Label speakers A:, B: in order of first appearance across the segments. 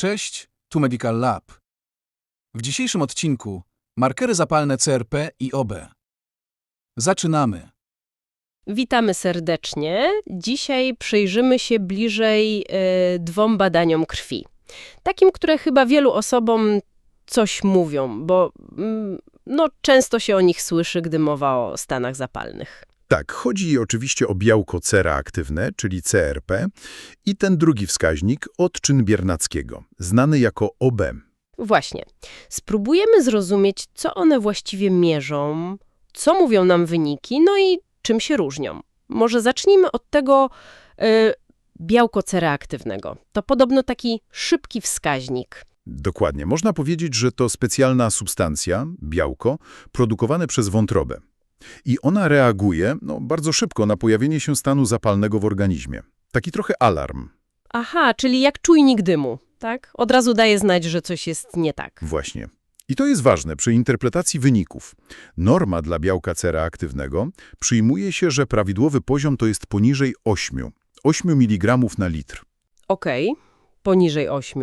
A: Cześć, tu Medical Lab. W dzisiejszym odcinku markery zapalne CRP i OB. Zaczynamy.
B: Witamy serdecznie. Dzisiaj przyjrzymy się bliżej e, dwom badaniom krwi. Takim, które chyba wielu osobom coś mówią, bo mm, no, często się o nich słyszy, gdy mowa o stanach zapalnych.
C: Tak, chodzi oczywiście o białko C reaktywne, czyli CRP, i ten drugi wskaźnik, odczyn biernackiego, znany jako OB.
B: Właśnie. Spróbujemy zrozumieć, co one właściwie mierzą, co mówią nam wyniki, no i czym się różnią. Może zacznijmy od tego e, białko C reaktywnego. To podobno taki szybki wskaźnik.
C: Dokładnie, można powiedzieć, że to specjalna substancja, białko, produkowane przez wątrobę. I ona reaguje no, bardzo szybko na pojawienie się stanu zapalnego w organizmie. Taki trochę alarm.
B: Aha, czyli jak czujnik dymu, tak? Od razu daje znać, że coś jest nie tak.
C: Właśnie. I to jest ważne przy interpretacji wyników. Norma dla białka C reaktywnego przyjmuje się, że prawidłowy poziom to jest poniżej 8, 8 mg na litr.
B: Okej, poniżej 8.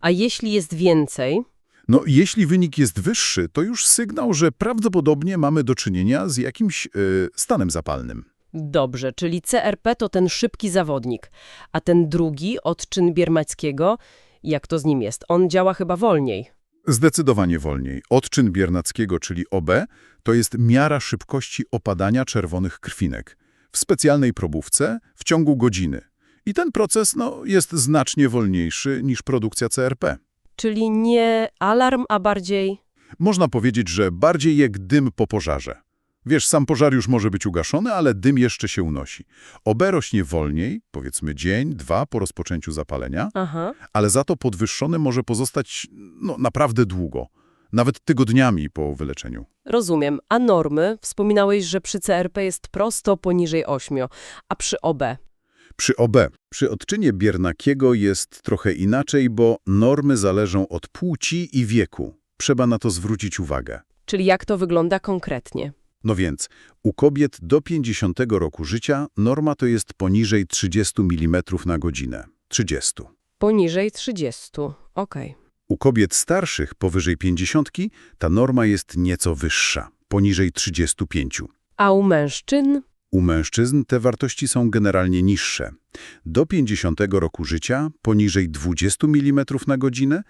B: A jeśli jest więcej,
C: No, jeśli wynik jest wyższy, to już sygnał, że prawdopodobnie mamy do czynienia z jakimś e, stanem zapalnym.
B: dobrze, czyli CRP to ten szybki zawodnik, a ten drugi, odczyn Biermackiego, jak to z nim jest? On działa chyba wolniej.
C: Zdecydowanie wolniej. Odczyn biernackiego, czyli OB, to jest miara szybkości opadania czerwonych krwinek w specjalnej probówce w ciągu godziny. I ten proces no, jest znacznie wolniejszy niż produkcja CRP.
B: Czyli nie alarm, a bardziej...
C: Można powiedzieć, że bardziej jak dym po pożarze. Wiesz, sam pożar już może być ugaszony, ale dym jeszcze się unosi. OB rośnie wolniej, powiedzmy dzień, dwa po rozpoczęciu zapalenia,
B: Aha,
C: ale za to podwyższony może pozostać no, naprawdę długo, nawet tygodniami po wyleczeniu.
B: rozumiem. A normy? Wspominałeś, że przy CRP jest prosto poniżej 8, a przy OB?
C: Przy OB, przy odczynie biernakiego jest trochę inaczej, bo normy zależą od płci i wieku. Trzeba na to zwrócić uwagę.
B: Czyli jak to wygląda konkretnie?
C: No więc, u kobiet do 50 roku życia norma to jest poniżej 30 mm na godzinę. 30.
B: Poniżej 30. Okej.
C: U kobiet starszych powyżej 50 ta norma jest nieco wyższa, poniżej 35.
B: A u mężczyzn?
C: U mężczyzn te wartości są generalnie niższe. Do 50 roku życia poniżej 20 mm na godzinę,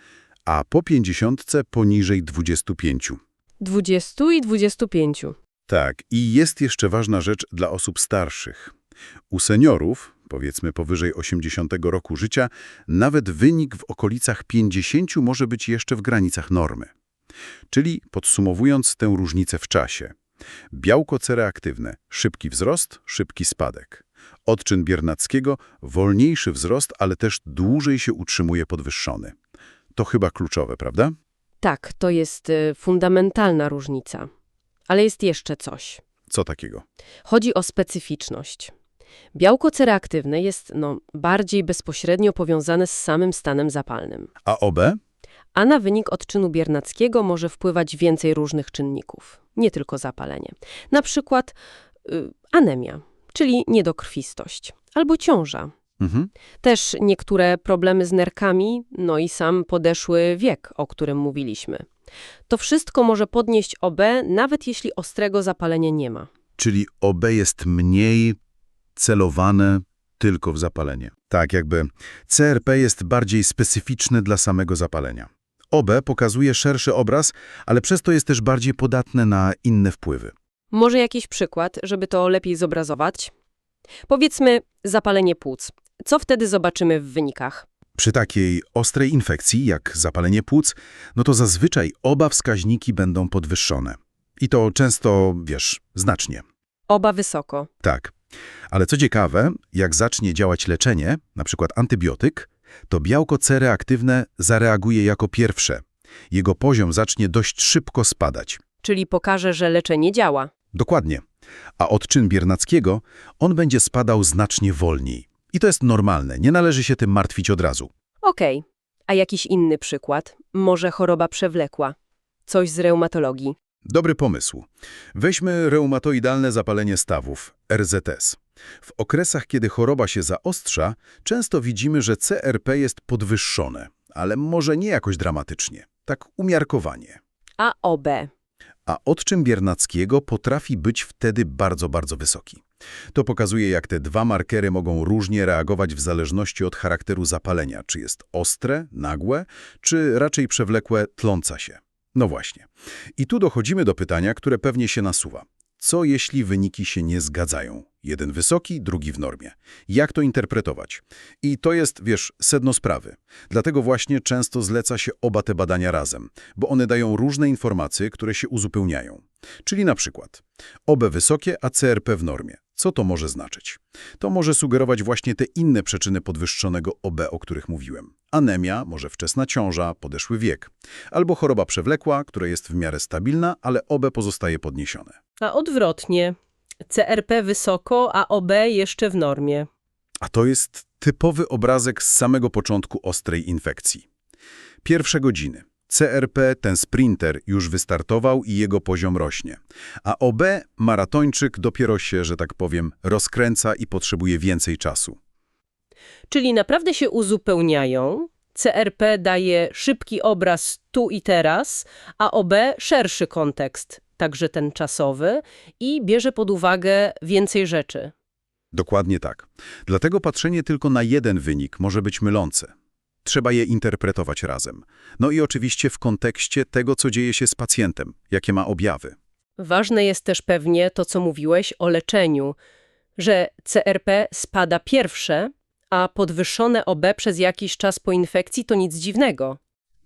C: a po 50 poniżej 25.
B: 20 i 25.
C: Tak, i jest jeszcze ważna rzecz dla osób starszych. U seniorów, powiedzmy powyżej 80 roku życia, nawet wynik w okolicach 50 może być jeszcze w granicach normy. Czyli podsumowując tę różnicę w czasie. Białko C reaktywne – szybki wzrost, szybki spadek. Odczyn biernackiego – wolniejszy wzrost, ale też dłużej się utrzymuje podwyższony. To chyba kluczowe, prawda?
B: Tak, to jest y, fundamentalna różnica. Ale jest jeszcze coś.
C: Co takiego?
B: Chodzi o specyficzność. Białko C reaktywne jest no, bardziej bezpośrednio powiązane z samym stanem zapalnym,
C: A OB?
B: A na wynik odczynu biernackiego może wpływać więcej różnych czynników, nie tylko zapalenie. Na przykład y, anemia, czyli niedokrwistość, albo ciąża.
C: Mhm.
B: Też niektóre problemy z nerkami, no i sam podeszły wiek, o którym mówiliśmy. To wszystko może podnieść OB, nawet jeśli ostrego zapalenia nie ma.
C: Czyli OB jest mniej celowane tylko w zapalenie. Tak, jakby CRP jest bardziej specyficzny dla samego zapalenia. OB pokazuje szerszy obraz, ale przez to jest też bardziej podatne na inne wpływy.
B: Może jakiś przykład, żeby to lepiej zobrazować? Powiedzmy zapalenie płuc. Co wtedy zobaczymy w wynikach?
C: Przy takiej ostrej infekcji jak zapalenie płuc, no to zazwyczaj oba wskaźniki będą podwyższone. I to często, wiesz, znacznie.
B: Oba wysoko.
C: Tak. Ale co ciekawe, jak zacznie działać leczenie, na przykład antybiotyk, to białko C reaktywne zareaguje jako pierwsze. Jego poziom zacznie dość szybko spadać.
B: Czyli pokaże, że leczenie działa.
C: Dokładnie. A odczyn biernackiego, on będzie spadał znacznie wolniej. I to jest normalne, nie należy się tym martwić od razu.
B: Okej. A jakiś inny przykład? Może choroba przewlekła? Coś z reumatologii?
C: Dobry pomysł. Weźmy reumatoidalne zapalenie stawów, RZS. W okresach, kiedy choroba się zaostrza, często widzimy, że CRP jest podwyższone, ale może nie jakoś dramatycznie. Tak umiarkowanie.
B: A OB?
C: A odczyn Biernackiego potrafi być wtedy bardzo, bardzo wysoki. To pokazuje, jak te dwa markery mogą różnie reagować w zależności od charakteru zapalenia, czy jest ostre, nagłe, czy raczej przewlekłe, tląca się. No właśnie. I tu dochodzimy do pytania, które pewnie się nasuwa. Co jeśli wyniki się nie zgadzają? Jeden wysoki, drugi w normie. Jak to interpretować? I to jest, wiesz, sedno sprawy. Dlatego właśnie często zleca się oba te badania razem, bo one dają różne informacje, które się uzupełniają. Czyli na przykład OB wysokie, a CRP w normie. Co to może znaczyć? To może sugerować właśnie te inne przyczyny podwyższonego OB, o których mówiłem. Anemia, może wczesna ciąża, podeszły wiek. Albo choroba przewlekła, która jest w miarę stabilna, ale OB pozostaje podniesione.
B: A odwrotnie. CRP wysoko, a OB jeszcze w normie.
C: A to jest typowy obrazek z samego początku ostrej infekcji. Pierwsze godziny. CRP, ten sprinter, już wystartował i jego poziom rośnie. A OB, maratończyk, dopiero się, że tak powiem, rozkręca i potrzebuje więcej czasu.
B: Czyli naprawdę się uzupełniają. CRP daje szybki obraz tu i teraz, a OB szerszy kontekst, także ten czasowy, i bierze pod uwagę więcej rzeczy.
C: Dokładnie tak. Dlatego patrzenie tylko na jeden wynik może być mylące. Trzeba je interpretować razem. No i oczywiście w kontekście tego, co dzieje się z pacjentem, jakie ma objawy.
B: Ważne jest też pewnie to, co mówiłeś o leczeniu, że CRP spada pierwsze, a podwyższone OB przez jakiś czas po infekcji to nic dziwnego.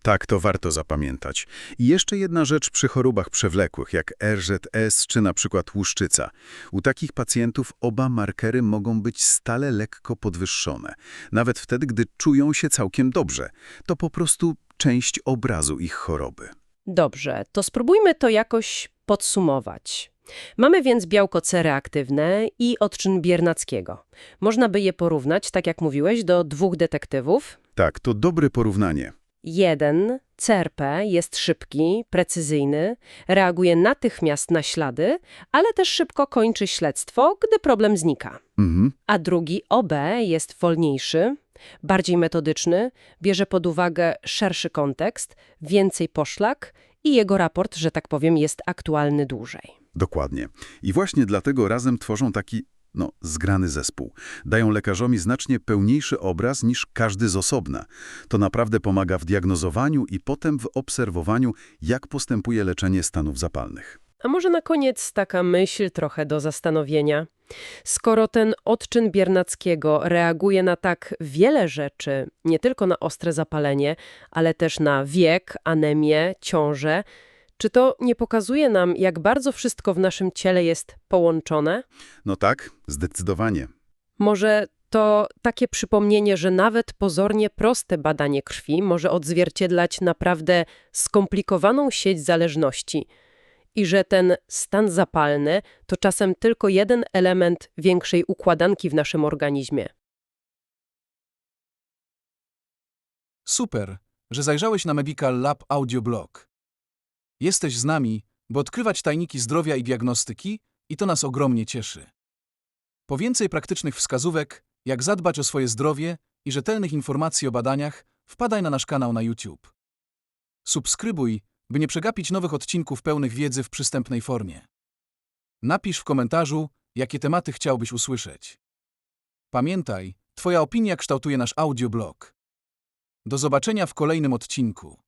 C: Tak, to warto zapamiętać. I jeszcze jedna rzecz przy chorobach przewlekłych, jak RZS czy na przykład łuszczyca. U takich pacjentów oba markery mogą być stale lekko podwyższone, nawet wtedy, gdy czują się całkiem dobrze. To po prostu część obrazu ich choroby.
B: Dobrze, to spróbujmy to jakoś podsumować. Mamy więc białko C reaktywne i odczyn Biernackiego. Można by je porównać, tak jak mówiłeś, do dwóch detektywów.
C: Tak, to dobre porównanie.
B: Jeden, CRP, jest szybki, precyzyjny, reaguje natychmiast na ślady, ale też szybko kończy śledztwo, gdy problem znika.
C: Mhm.
B: A drugi, OB, jest wolniejszy, bardziej metodyczny, bierze pod uwagę szerszy kontekst, więcej poszlak i jego raport, że tak powiem, jest aktualny dłużej.
C: Dokładnie. I właśnie dlatego razem tworzą taki, no, zgrany zespół. Dają lekarzowi znacznie pełniejszy obraz niż każdy z osobna. To naprawdę pomaga w diagnozowaniu i potem w obserwowaniu, jak postępuje leczenie stanów zapalnych.
B: A może na koniec taka myśl trochę do zastanowienia. Skoro ten odczyn Biernackiego reaguje na tak wiele rzeczy, nie tylko na ostre zapalenie, ale też na wiek, anemię, ciążę, czy to nie pokazuje nam, jak bardzo wszystko w naszym ciele jest połączone?
C: No tak, zdecydowanie.
B: Może to takie przypomnienie, że nawet pozornie proste badanie krwi może odzwierciedlać naprawdę skomplikowaną sieć zależności i że ten stan zapalny to czasem tylko jeden element większej układanki w naszym organizmie.
A: Super, że zajrzałeś na Medical Lab Audioblog. Jesteś z nami, by odkrywać tajniki zdrowia i diagnostyki i to nas ogromnie cieszy. Po więcej praktycznych wskazówek, jak zadbać o swoje zdrowie i rzetelnych informacji o badaniach, wpadaj na nasz kanał na YouTube. Subskrybuj, by nie przegapić nowych odcinków pełnych wiedzy w przystępnej formie. Napisz w komentarzu, jakie tematy chciałbyś usłyszeć. Pamiętaj, Twoja opinia kształtuje nasz audioblog. Do zobaczenia w kolejnym odcinku.